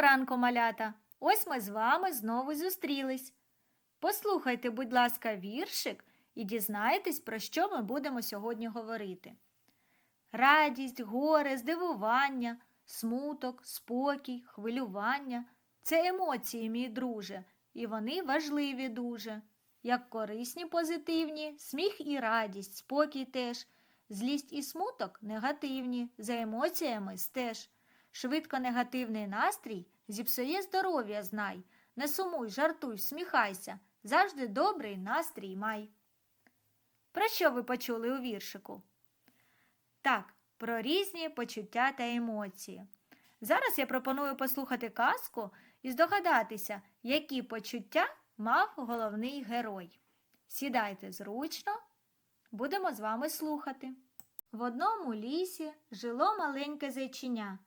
Доброго ранку, малята! Ось ми з вами знову зустрілись. Послухайте, будь ласка, віршик і дізнайтесь, про що ми будемо сьогодні говорити. Радість, горе, здивування, смуток, спокій, хвилювання це емоції, мій друже, і вони важливі дуже. Як корисні, позитивні, сміх і радість, спокій теж, злість і смуток негативні, за емоціями стеж. Швидко негативний настрій зіпсує здоров'я знай. Не сумуй, жартуй, всміхайся, завжди добрий настрій май. Про що ви почули у віршику? Так, про різні почуття та емоції. Зараз я пропоную послухати казку і здогадатися, які почуття мав головний герой. Сідайте зручно, будемо з вами слухати. В одному лісі жило маленьке зайчиня.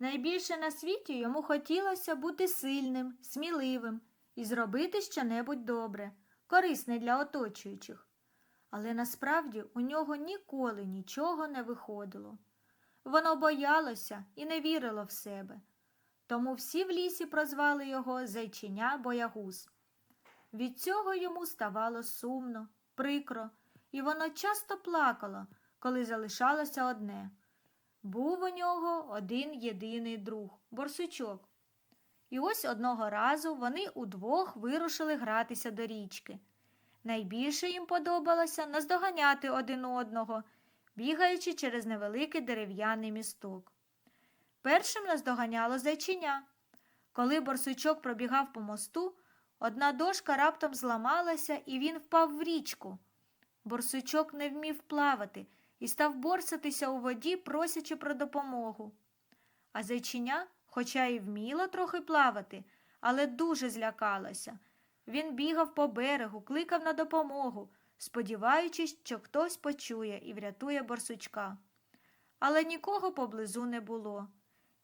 Найбільше на світі йому хотілося бути сильним, сміливим і зробити щонебудь добре, корисне для оточуючих. Але насправді у нього ніколи нічого не виходило. Воно боялося і не вірило в себе. Тому всі в лісі прозвали його Зайчиня Боягуз. Від цього йому ставало сумно, прикро, і воно часто плакало, коли залишалося одне. Був у нього один єдиний друг борсучок. І ось одного разу вони удвох вирушили гратися до річки. Найбільше їм подобалося наздоганяти один одного, бігаючи через невеликий дерев'яний місток. Першим наздоганяло зайчиня. Коли борсучок пробігав по мосту, одна дошка раптом зламалася, і він впав в річку. Борсучок не вмів плавати і став борсатися у воді, просячи про допомогу. А зайчиня, хоча й вміла трохи плавати, але дуже злякалася. Він бігав по берегу, кликав на допомогу, сподіваючись, що хтось почує і врятує борсучка. Але нікого поблизу не було.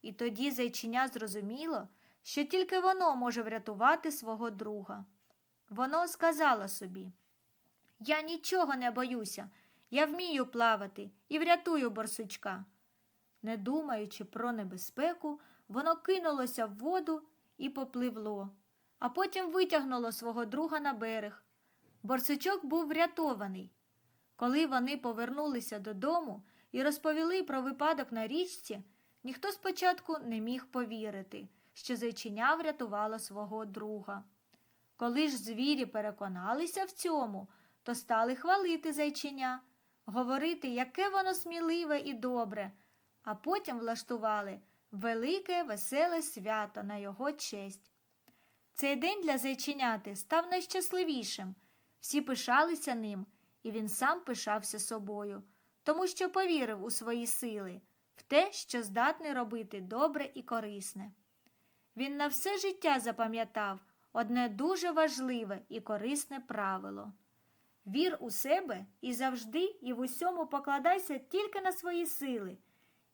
І тоді зайчиня зрозуміло, що тільки воно може врятувати свого друга. Воно сказало собі Я нічого не боюся. Я вмію плавати і врятую борсучка. Не думаючи про небезпеку, воно кинулося в воду і попливло, а потім витягнуло свого друга на берег. Борсучок був врятований. Коли вони повернулися додому і розповіли про випадок на річці, ніхто спочатку не міг повірити, що зайчиня врятувало свого друга. Коли ж звірі переконалися в цьому, то стали хвалити зайчиня говорити, яке воно сміливе і добре, а потім влаштували велике веселе свято на його честь. Цей день для зайченяти став найщасливішим. Всі пишалися ним, і він сам пишався собою, тому що повірив у свої сили, в те, що здатний робити добре і корисне. Він на все життя запам'ятав одне дуже важливе і корисне правило. Вір у себе і завжди і в усьому покладайся тільки на свої сили,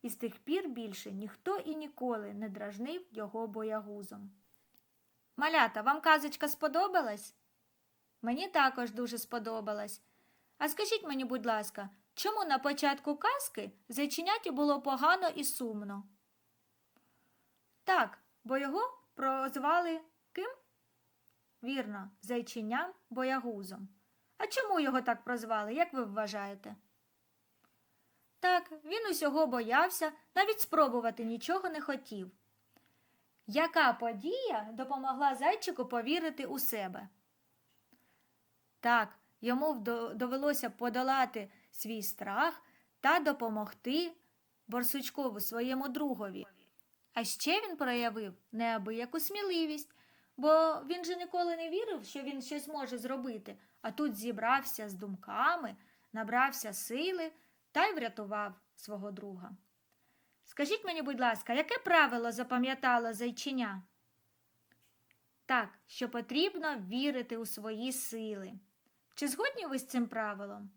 і з тих пір більше ніхто і ніколи не дражнив його боягузом. Малята, вам казочка сподобалась? Мені також дуже сподобалась. А скажіть мені, будь ласка, чому на початку казки зайченяті було погано і сумно? Так, бо його прозвали ким? Вірно, зайченям боягузом. А чому його так прозвали, як ви вважаєте? Так, він усього боявся, навіть спробувати нічого не хотів. Яка подія допомогла зайчику повірити у себе? Так, йому довелося подолати свій страх та допомогти борсучкову своєму другові. А ще він проявив неабияку сміливість, бо він же ніколи не вірив, що він щось може зробити а тут зібрався з думками, набрався сили та й врятував свого друга. Скажіть мені, будь ласка, яке правило запам'ятало зайчиня? Так, що потрібно вірити у свої сили. Чи згодні ви з цим правилом?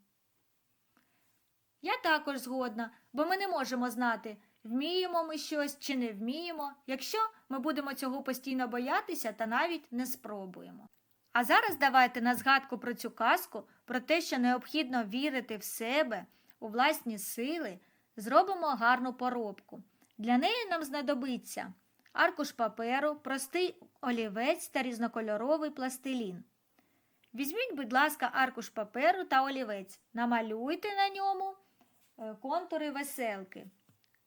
Я також згодна, бо ми не можемо знати, вміємо ми щось чи не вміємо, якщо ми будемо цього постійно боятися та навіть не спробуємо. А зараз давайте на згадку про цю казку, про те, що необхідно вірити в себе, у власні сили, зробимо гарну поробку. Для неї нам знадобиться аркуш паперу, простий олівець та різнокольоровий пластилін. Візьміть, будь ласка, аркуш паперу та олівець. Намалюйте на ньому е, контури веселки.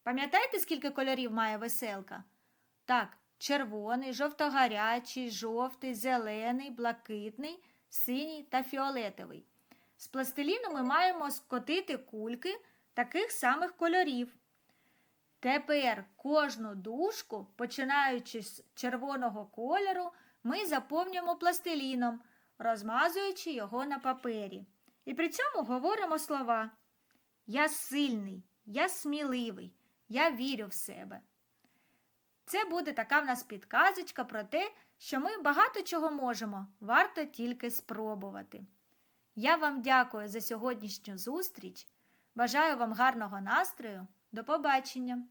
Пам'ятаєте, скільки кольорів має веселка? Так, червоний, жовтогарячий, жовтий, зелений, блакитний, синій та фіолетовий. З пластиліну ми маємо скотити кульки таких самих кольорів. Тепер кожну дужку, починаючи з червоного кольору, ми заповнюємо пластиліном, розмазуючи його на папері. І при цьому говоримо слова Я сильний, я сміливий, я вірю в себе. Це буде така в нас підказочка про те, що ми багато чого можемо, варто тільки спробувати. Я вам дякую за сьогоднішню зустріч. Бажаю вам гарного настрою. До побачення!